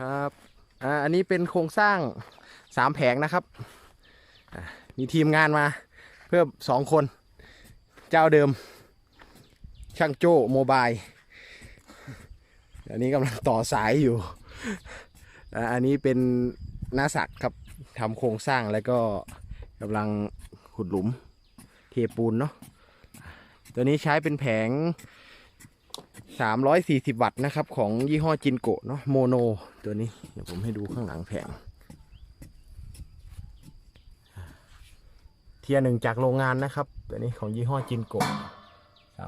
ครับอ่าอันนี้เป็นโครงสร้างสามแผงนะครับมีทีมงานมาเพิ่มสองคน เจ้าเดิม ช่างโจ้โมบายอันนี้กำลังต่อสายอยู่ อันนี้เป็นนาศักครับทำโครงสร้างแล้วก็กำลังขุดหลุมเทปูนเนาะตัวนี้ใช้เป็นแผง 340 วัตต์นะครับ ของยี่ห้อจินโกะเนาะโมโนตัวนี้ เดี๋ยวผมให้ดูข้างหลังแผง เทียร์หนึ่งจากโรงงานนะครับ ตัวนี้ของยี่ห้อจินโกะ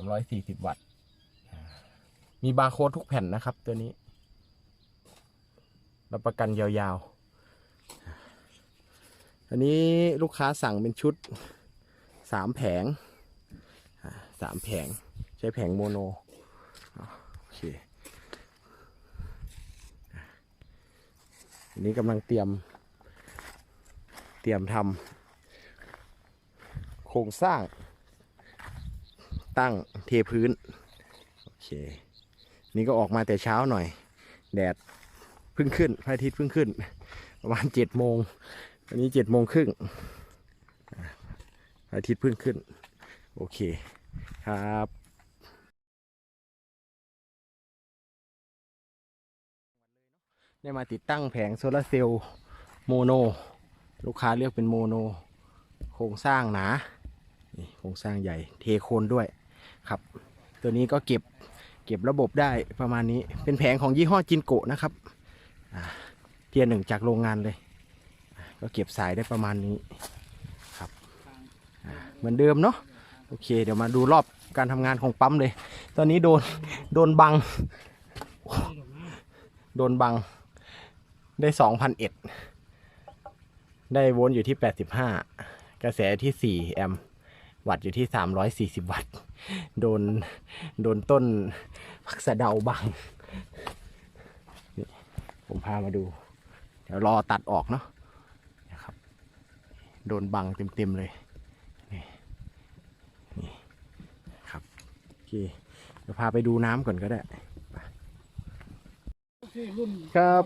340 วัตต์ มีบาร์โค้ดทุกแผ่นนะครับตัวนี้ รับประกันยาวๆ อันนี้ลูกค้าสั่งเป็นชุด 3 แผงอ่าสามแผงใช้แผงโมโน โอเคอันนี้กำลังเตรียม เตรียมทำโครงสร้าง ตั้งเทพื้น โอเค นี่ก็ออกมาแต่เช้าหน่อย แดดเพิ่งขึ้นพระอาทิตย์เพิ่งขึ้น ประมาณเจ็ดโมงอันนี้เจ็ดโมงครึ่งอ่าพระอาทิตย์เพิ่งขึ้น โอเคครับ ได้มาติดตั้งแผงโซลาร์เซลล์โมโน ลูกค้าเลือกเป็นโมโน โครงสร้างหนานี่โครงสร้างใหญ่เทโคนด้วยครับ ตัวนี้ก็เก็บเก็บระบบได้ประมาณนี้เป็นแผงของยี่ห้อจินโกะนะครับเทียร์หนึ่งจากโรงงานเลย ก็เก็บสายได้ประมาณนี้ครับเหมือนเดิมเนาะโอเค เดี๋ยวมาดูรอบการทำงานของปั๊มเลย ตอนนี้โดนโดนบัง โดนบัง ได้สองพันเอ็ดได้โวลต์อยู่ที่แปดสิบห้ากระแสที่สี่แอมป์วัตต์อยู่ที่สามร้อยสี่สิบวัตต์ โดน โดนต้นผักสะเดาบังนี่ผมพามาดู เดี๋ยวรอตัดออกเนาะนะครับ โดนบังเต็มๆเลยนี่นี่ครับโอเคเดี๋ยวพาไปดูน้ำก่อนก็ได้ที่รุ่นครับ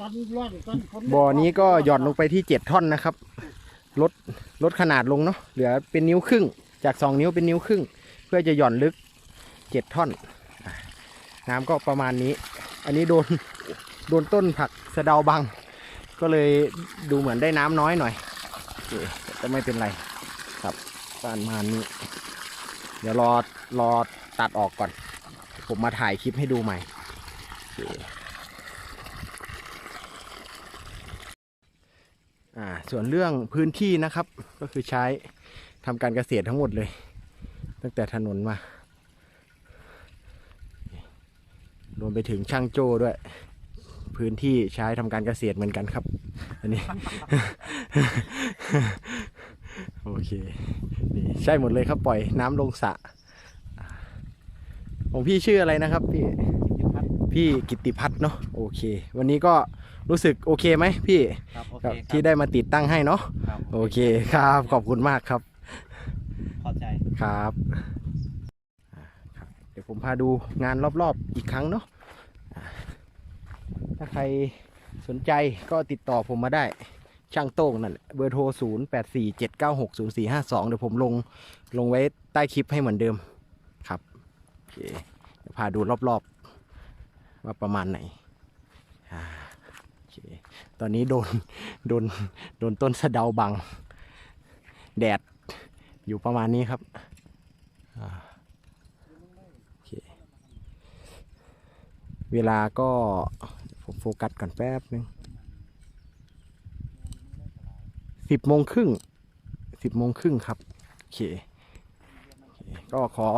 ตันร่อนตันคนบ่อนี้ก็หย่อนลงไปที่เจ็ดท่อนนะครับ ลดลดขนาดลงเนาะเหลือเป็นนิ้วครึ่ง จากสองนิ้วเป็นนิ้วครึ่ง เพื่อจะหย่อนลึกเจ็ดท่อน น้ำก็ประมาณนี้ อันนี้โดนโดนต้นผักสะเดาบัง ก็เลยดูเหมือนได้น้ำน้อยหน่อยโอเคแต่ไม่เป็นไรครับประมาณนี้ เดี๋ยวรอรอตัดออกก่อน ผมมาถ่ายคลิปให้ดูใหม่ อ่าส่วนเรื่องพื้นที่นะครับก็คือใช้ทำการเกษตรทั้งหมดเลย ตั้งแต่ถนนมา รวมไปถึงช่างโจ้ด้วย พื้นที่ใช้ทำการเกษตรเหมือนกันครับ อันนี้ โอเคนี่ใช่หมดเลยครับปล่อยน้ำลงสระของพี่ชื่ออะไรนะครับพี่ พี่กิตติพัฒน์เนาะโอเค วันนี้ก็รู้สึกโอเคไหมพี่ครับโอเคครับครับที่ได้มาติดตั้งให้เนาะครับโอเคครับขอบคุณมากครับพอใจครับอ่าครับ เดี๋ยวผมพาดูงานรอบๆอีกครั้งเนาะอ่าถ้าใครสนใจก็ติดต่อผมมาได้ ช่างโต้งนั่นแหละเบอร์โทร 0 8 4 7 9 6 0 4 5 2 เดี๋ยวผมลงลงไว้ใต้คลิปให้เหมือนเดิมครับโอเคเดี๋ยวพาดูรอบๆ ว่าประมาณไหนอ่าตอนนี้โดนโดนโดนต้นสะเดาบัง แดดอยู่ประมาณนี้ครับเวลาก็ผมโฟกัสก่อนแป๊บนึงสิบโมงครึ่งสิบโมงครึ่งครับเคโอเค ก็ขอ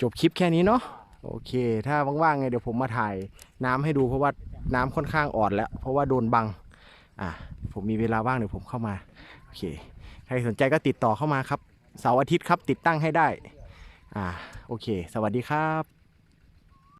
จบคลิปแค่นี้เนาะ โอเค ถ้าว่างๆไงเดี๋ยวผมมาถ่ายน้ำให้ดูเพราะว่าน้ำค่อนข้างอ่อนแล้ว เพราะว่าโดนบัง อะผมมีเวลาว่างเดี๋ยวผมเข้ามาโอเคใครสนใจก็ติดต่อเข้ามาครับเสาร์อาทิตย์ครับติดตั้งให้ได้อ่าโอเค สวัสดีครับ